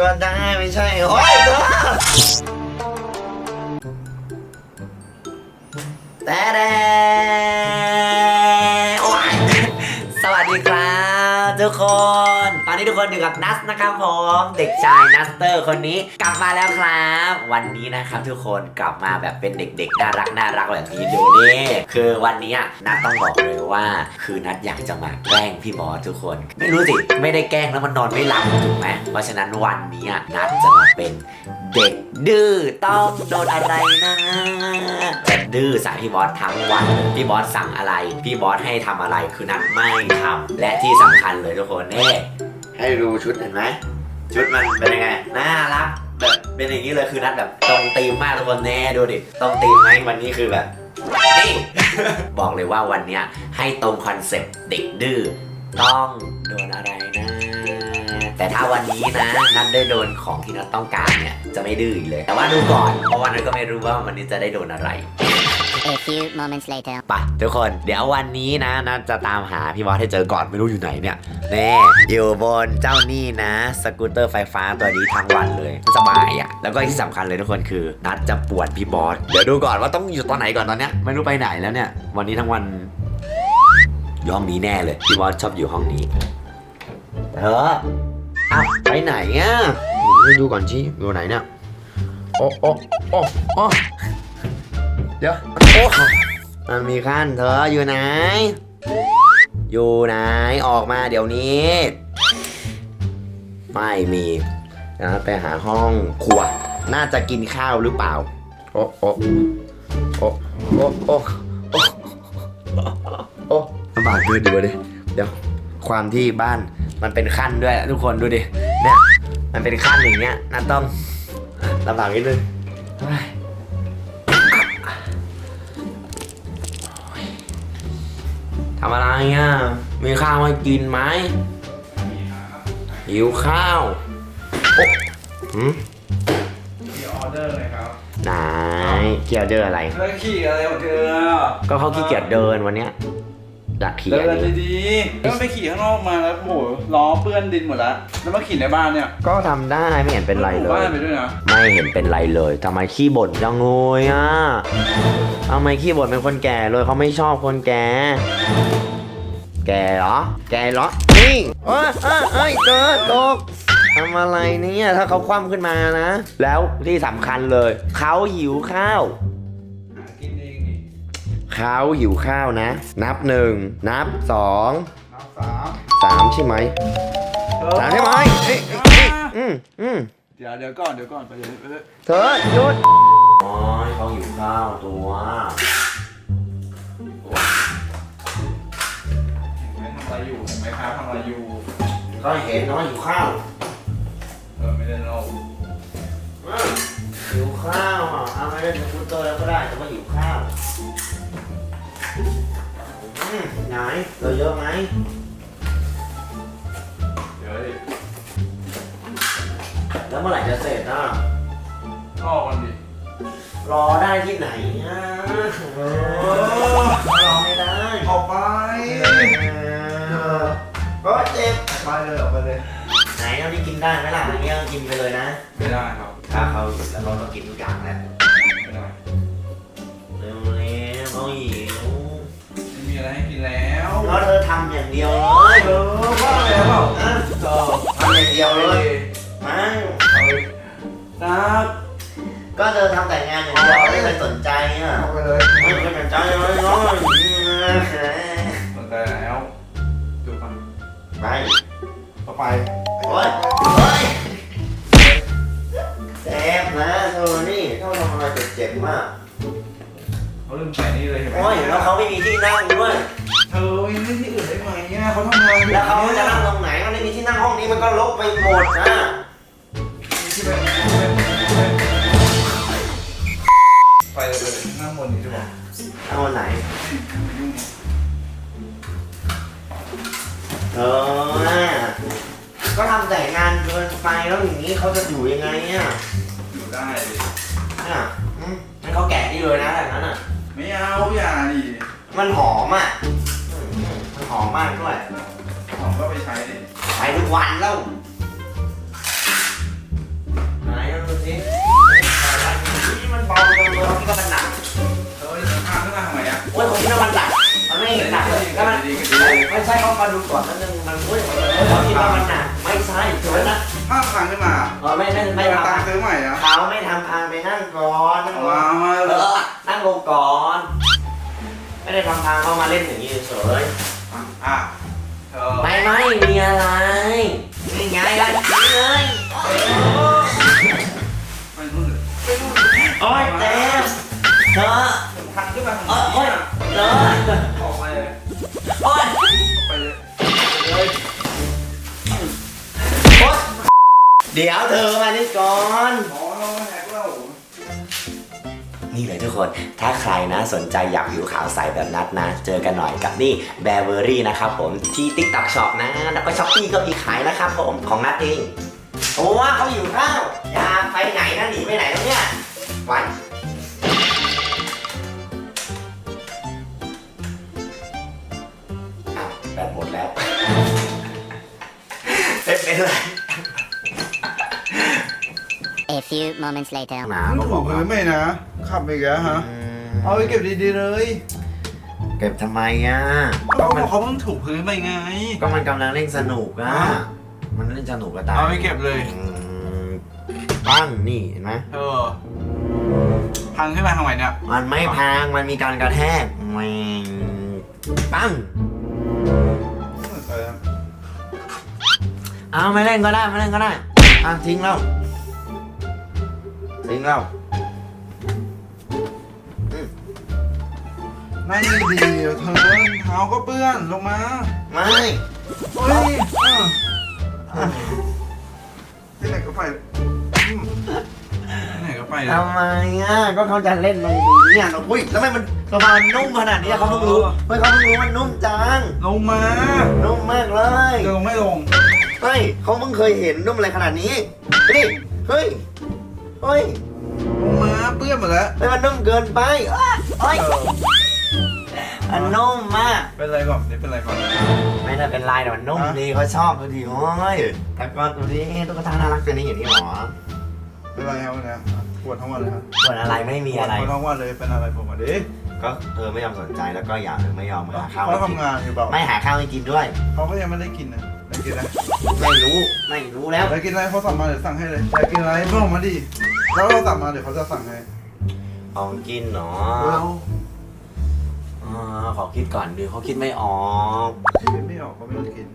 ก็ได้ไม่ใช่ โอ้ยเธอแต่แดโอ้ยสวัสดีครับทุกคน นี้ทุกคนอยู่กับนัสนะครับผมเด็กชายนัสเตอร์คนนี้กลับมาแล้วครับ วันนี้นะครับทุกคนกลับมาแบบเป็นเด็กๆน่ารักน่ารักแบบนี้ดูนี่คือวันนี้นัทต้องบอกเลยว่า คือนัทอยากจะมาแกล้งพี่บอสทุกคน ไม่รู้สิไม่ได้แกล้งแล้วมันนอนไม่หลับถูกไหมเพราะฉะนั้นวันนี้นัทจะมาเป็นเด็กดื้อต้องโดนอะไรนะจะดื้อใส่พี่บอสทั้งวันพี่บอสสั่งอะไร พี่บอสให้ทำอะไรคือนัทไม่ทำและที่สำคัญเลยทุกคนเน่ ให้ดูชุดเห็นไหมชุดมันเป็นยังไงน่ารักแบบเป็นอย่างนี้เลยคือนัทแบบตรงธีมมากทุกคนแน่ดูดิตรงธีมไหมวันนี้คือแบบนี่บอกเลยว่าวันนี้ให้ตรงคอนเซ็ปต์เด็กดื้อต้องโดนอะไรนะแต่ถ้าวันนี้นะนัดได้โดนของที่นัดต้องการเนี่ยจะไม่ดื้ออีกเลย แต่ว่าดูก่อนเพราะวันนั้นก็ไม่รู้ว่าวันนี้จะได้โดนอะไร A few moments later. ไปทุกคนเดี๋ยววันนี้นะนัดจะตามหาพี่บอสให้เจอก่อนไม่รู้อยู่ไหนเนี่ยแน่อยู่บนเจ้านี่นะ สกูตเตอร์ไฟฟ้าตัวนี้ทั้งวันเลยสบายอะ่ะ แล้วก็ที่สำคัญเลยทุกคนคือ นัดจะปวนพี่บอสเดี๋ยวดูก่อนว่าต้องอยู่ตอนไหนก่อนตอนเนี้ยไม่รู้ไปไหนแล้วเนี่ย วันนี้ทั้งวันอยู่ห้องนี้แน่เลยพี่บอสชอบอยู่ห้องนี้เธออ้าวไปไหนอะไม่ดูก่อนชี้อยู่ไหนเนี่ยโอ้โอ้โอ้โอ้ เดี๋ยวโอ้มันมีขั้นเธออยู่ไหน อยู่ไหนออกมาเดี๋ยวนี้ ไม่มีนะไปหาห้องครัว น่าจะกินข้าวหรือเปล่า โอ้โอ้โอ้โอ้โอ้โอ้โอ้ลำบากเกินดูดิเดี๋ยวความที่บ้านมันเป็นขั้นด้วยทุกคนดูดิเนี่ยมันเป็นขั้นอย่างเงี้ยน่าต้องลำบากนิดนึง ทำอะไรอะมีข้าวให้กินไหมหิวข้าวโอ๊ะหืมมีออเดอร์เลยครับไหนเกี่ยวเดินอะไรแล้วขี่อะไรของเธอก็เขาขี้เกียจเดินวันเนี้ย อยากขี่เดิอันนนี้ดีๆแล้วไปขี่ข้างนอกมาแล้วโอ้โหล้อเปื้อนดินหมดแล้วแล้วมาขี่ในบ้านเนี่ยก็ทำได้ไม่เห็นเป็นไรเลบ้าย นไปด้วยนะไม่เห็นเป็นไรเลยทำไมขี้บ่นจังเลยอะทำไมขี้บ่นเป็นคนแก่เลยเขาไม่ชอบคนแก่ แก่เหรอ แก่เหรอ นี่เอ้ยเอ้ยเอ้ยเจอตกทำอะไรเนี่ย ถ้าเขาคว่ำขึ้นมานะ แล้วที่สำคัญเลย เขาหิวข้าวหากินเองดิ เขาหิวข้าวนะ นับหนึ่งนับสองน้ำสามสามใช่ไหมสามใช่ไหมเอ้ยเอ้ยเอ้ยอืมอืมเดี๋ยวเดี๋ยวก่อนเดี๋ยวก่อนไปเดี๋ยวไปเดี๋ยวเธอหยุดโอ้ยเขาหิวข้าวตัวเห็นไหมทำอะไรอยู่เห็นไหมครับทำอะไรอยู่ก็เห็นน้อยหิวข้าวเออไม่ได้เราอืมหิวข้าวอะเอาไม่ได้สกูตเตอร์แล้วก็ได้แต่ว่าหิวข้าวอืม ไหนเราเยอะไหมเดี๋ยวดิแล้วเมื่อไหร่จะเสร็จอะออกกันดิรอได้ที่ไหนอะเออรอไม่ได้ออกไปเออก็เจ็บไปเลยออกไปเลย ไหนเรานี่กินได้ไหมล่ะอันนี้เรากินไปเลยนะำอย่างเดียวเลยเออว่าแล้วเปล่าอะเออทำอย่างเดียวเลยไม่เอาไปนะก็เธอทำแต่งานอย่างเดียวไม่เคยสนใจอะเอาไปเลยไม่เคยสนใจเลยเนาะสนใจแล้วดูกันไปต่อไปโอ้ยโอ้ยเจ็บนะเธอนี่เขาทำอะไรเจ็บๆมากเขาลืมใส่นี่เลยเห็นไหมโอ้ยแล้วเขาไม่มีที่นั่งด้วย เธอยังไม่ที่อื่นได้ไหมเนี่ยเขาทำงานอยู่แล้วเขาจะนั่งตรงไหนมันไม่มีที่นั่งห้องนี้มันก็ลบไปหมดนะที่ไปไปเลยไปเลยนั่งบนนี้ดีกว่าเอาวันไหนเออก็ทำแต่งานเกินไปแล้วอย่างนี้เขาจะอยู่ยังไงเนี่ยอยู่ได้ดิเนี่ยอืมงั้นเขาแกะนี่เลยนะแบบนั้นอะ ไม่เอาอย่าดิมันหอมอะอื วันแล้วไหนเอาดูสิมันเบาเบาเบาที่มันหนักเออนี่ทำขึ้นมาทำไมอะโอ้ยผมคิดว่ามันหนักมันไม่เห็นหนักเลยแล้วมันไม่ใช่เขามาดูก่อนนั่นนึงมันโอ้ยผมคิดว่ามันหนักไม่ใช่ถูกแล้นะห้าพังขึ้นมาเออไม่ไม่ไม่ทำตังซื้อใหม่นะเขาไม่ทำพังไปนั่งก่อนนั่งลงเออนั่งลงก่อนไม่ได้ทำพังเขามาเล่นอย่างนี้เฉยอะไม่ไม่มีอะไร นี่ไงล่ะนี่เลยไปนู่นเลยโอ้ยเต็มเธอพังขึ้นมาเออโอ้ยเธอออกไปเลยโอ้ยไปเลยโอ๊ยเดี๋ยวเธอมานี่ก่อน นี่เลยทุกคน ถ้าใครนะสนใจอยากผิวขาวใสแบบนัดนะ เจอกันหน่อยกับนี่แบเวอรี่นะครับผมที่ TikTok Shop นะ แล้วก็ช้อปปี้ก็มีขายนะครับผมของนัดเองโอ้ว่าเขาอยู่ข้าวอย่าไปไหนนะหนีไปไหนแล้วเนี่ยวันอ้าวแบตหมดแล้วไม่เป็นไร A few moments later. หนาไม่ก็บถูอกกว่าเลยไม่นะ ขับไปอีกแล้วฮะ เอาไปเก็บดีๆเลยเก็บทำไมอะเขาบอกเขาเพิ่งถูกพื้นไปไง ก็มันกำลังเล่นสนุกอะอะ มันเล่นสนุกกระตายเอาไปเก็บเลย อืมปั้งนี่เห็นไหมเออ พังขึ้นมาทำไมเนี่ย มันไม่พังมันมีการกระแทกแหม่งปั้งเอาไม่เล่นก็ได้ไม่เล่นก็ได้อะทิ้งแล้วทิ้งแล้ว นั่งดีๆเดี๋ยวเธอเท้าก็เปื้อนลงมาไม่เฮ้ยอะที่ไหนก็ไปอืมที่ไหนก็ไปเลยทำไมอะก็เขาจะเล่นตรงนี้อะอุ้ยแล้วทำไมมันสะพานนุ่มขนาดนี้อะเขาเพิ่งรู้เฮ้ยเขาเพิ่งรู้มันนุ่มจังลงมานุ่มมากเลยเดินไม่ลงเฮ้ยเขาเพิ่งเคยเห็นนุ่มอะไรขนาดนี้นี่เฮ้ยเฮ้ยลงมาเปื้อนหมดแล้วเฮ้ยมันนุ่มเกินไปอ้าเฮ้ยเออ อันนุ่มมาก เป็นไรก่อนนี่เป็นไรก่อนไม่ได้เป็นลายแต่มันนุ่มฮะดีเขาชอบดูดิโอ้ยแต่ก็ดูดิตุ๊กตาน่ารักตัวนี้อย่างนี้หรอเป็นไรครับวันนี้ปวดทั้งวันเลยครับส่วนอะไรไม่มีอะไรปวดทั้งวันเลยเป็นอะไรผมอะดิก็เธอไม่ยอมสนใจแล้วก็อย่างหนึ่งไม่ยอมหาข้าวเขาให้กินทำงานอยู่เปล่าไม่หาข้าวให้กินด้วยเขาก็ยังไม่ได้กินนะได้กินนะไม่รู้ไม่รู้แล้วได้กินอะไรเขาสั่งมาเดี๋ยวสั่งให้เลยได้กินอะไรบอกมาดิแล้วเราสั่งมาเดี๋ยวเขาจะสั่งให้เอากินเนาเราะ อ่าขอคิดก่อนดิเขาคิดไม่ออกคิดไม่ออกก็ไม่ต้องกิน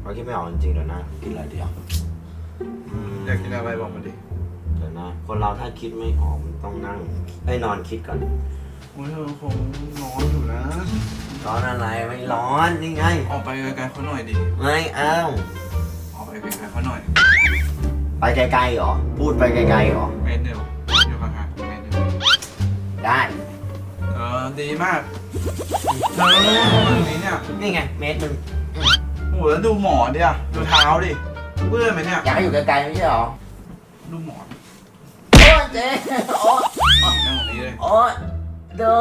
เขาคิดไม่ออกจริงๆเดี๋ยวนะกินอะไรเดียวมอยากกินอะไรบอกมาดิเดี๋ยวนะคนเราถ้าคิดไม่ออกมันต้องนั่งให้นอนคิดก่อนโอ้ยเธอคงนอนอยู่นะ ร้อนอะไรไม่ร้อนนี่ไงออกไปไกลๆเขาหน่อยดิไม่เอาออกไปไกลๆเขาหน่อย ไปไกลๆเหรอพูดไปไกลๆเหรอเมตรเดียวอยู่ห่างๆเมตรเดียวได้ เออดีมาก เท้านี้เนี่ยนี่ไงเมตรหนึ่งโอ้โหแล้วดูหมอนดิอะดูเท้าดิเปื้อนไหมเนี่ยอยากให้อยู่ไกลๆไม่ใช่หรอดูหมอนโอ้ยเจ๊โอ้ยนั่งตรงนี้เลยโอ้ยเด้อ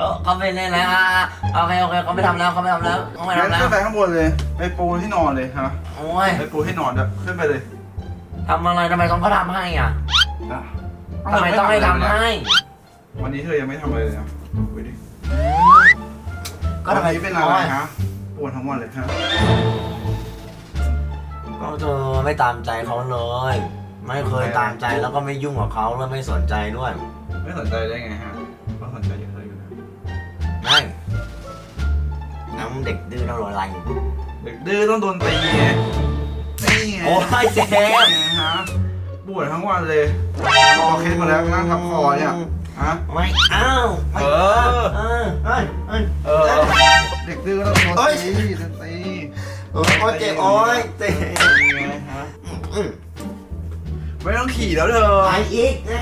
อะเขาไปเล่นแล้วอะโอเคโอเคเขาไม่ทำแล้วเขาไม่ทำแล้วเขาไม่ทำแล้วขึ้นไปข้างบนเลย ไปปูที่นอนเลยฮะโอ้ยไปปูที่นอนด้วยขึ้นไปเลยทำอะไรทำไมต้องเขาทำให้อะอะ ทำไมต้องให้ทำให้วันนี้เธอยังไม่ทำอะไรเลยนะไปดิก็ทำไมวันนี้เป็นอะไรฮะปวดทั้งวันเลยฮะก็เธอไม่ตามใจเขาเลย ไม่เคยตามใจแล้วก็ไม่ยุ่งกับเขาแล้วไม่สนใจด้วยไม่สนใจได้ไงฮะก็สนใจเธออยู่นะไม่น้ำเด็กดื้อต้องโดนอะไรเด็กดื้อต้องโดนตีไงนี่ไงโอ้ยเจ๊ ไงฮะ ปวดทั้งวันเลยคอเคล็ดมาแล้วนั่งทับคอเนี่ยฮะไม่เอาไม่เออเออเอ้ยเอ้ยเออเด็กดื้อก็ต้องโดนเอ้ยตีโดนตีโอ้ยเจ๊โอ้ยเจ๊ไงฮะอืมไม่ต้องขี่แล้วเธอไปอีกแน่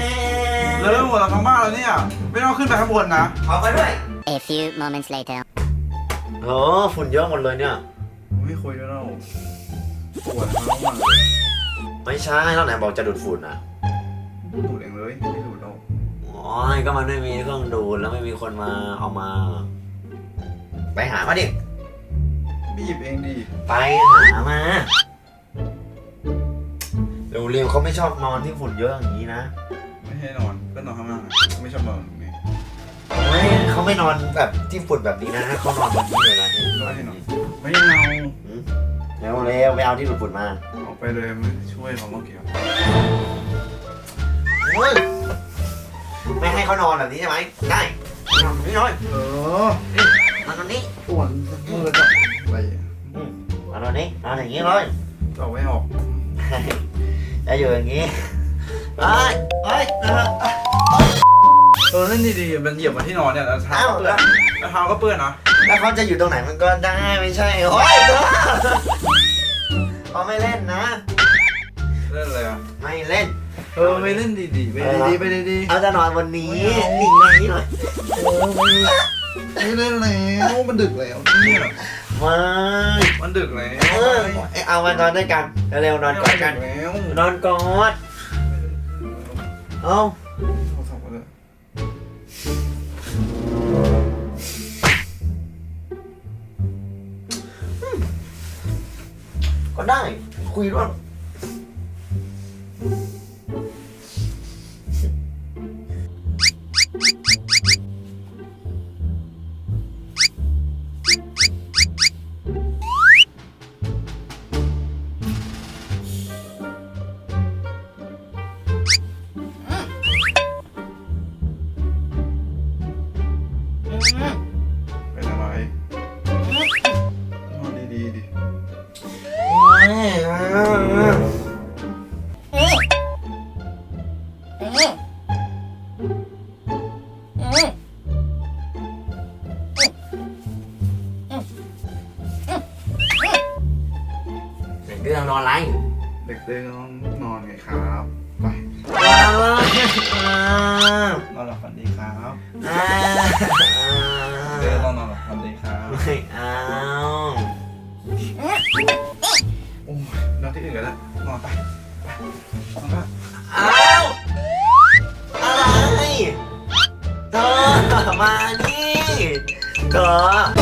เริ่มหมดแล้วทั้งบ้านแล้วเนี่ย ไม่ต้องขึ้นไปข้างบนนะขอไปด้วย A few moments later. โอ้ฝุ่นเยอะหมดเลยเนี่ย ไม่คุยด้วยแล้วปวดทั้งวันเลย ไม่ใช่แล้วไหนบอกจะดูดฝุ่นอะดูดเองเลยไม่ดูดเราโอ้ยก็มันไม่มีเครื่องดูดแล้วไม่มีคนมาเอามา ไปหามาดิบีบเองดีไปหามาเร็วๆเขาไม่ชอบนอนที่ฝุ่นเยอะอย่างนี้นะไม่ให้นอนก็นอนข้างล่างอะไม่ชอบนอนตรงนี้โไม่เขาไม่นอนแบบที่ฝุ่นแบบนี้นะเขานอนบนนี้เลยนะ ไม่หรอกไม่เอาอืม เร็วเร็วไปเอาที่ดูดฝุ่นมาออกไปเลยไม่ช่วยเขาเมื่อกี้โอ้ยไม่ให้เขานอนแบบนี้ใช่ไหมได้นอนแบบนี้เลยเออนอนตรงนี้ปวดมือจับไปอืมนอนตรงนี้นอนอย่างนี้เลยจะไม่ออกจะอยู่อย่างนี้เอ้ยเอ้ยเออเออนั่นดีๆมันเหยียบมาที่นอนเนี่ยแล้วเท้าก็เปื้อนแล้วเท้าก็เปื้อนนะ แล้วเขาจะอยู่ตรงไหนมันก็ได้ไม่ใช่ โอ้ยเธอเขาไม่เล่นนะ เล่นอะไรอะไม่เล่น เออไปเล่นดีๆไปดีๆไปดีเอาจะนอนบนนี้ไม่เอานิ่งอย่างนี้เลยๆโอ้ไม่ไม่เล่นแล้วมันดึกแล้วเนี่ยไม่มันดึกแล้วเออเอามานอนด้วยกันเร็วๆนอนกอดกัน แล้วนอนกอด เอา ก็ได้ คุยด้วย อนหลับฝันดีครับอ่าเด็กต้องนอนหลับฝันดีครับ ไม่เอาโอ้ยนอนที่อื่นกันแล้วนอนไปไปนอนไปเอาอะไรเธอมานี่เธอ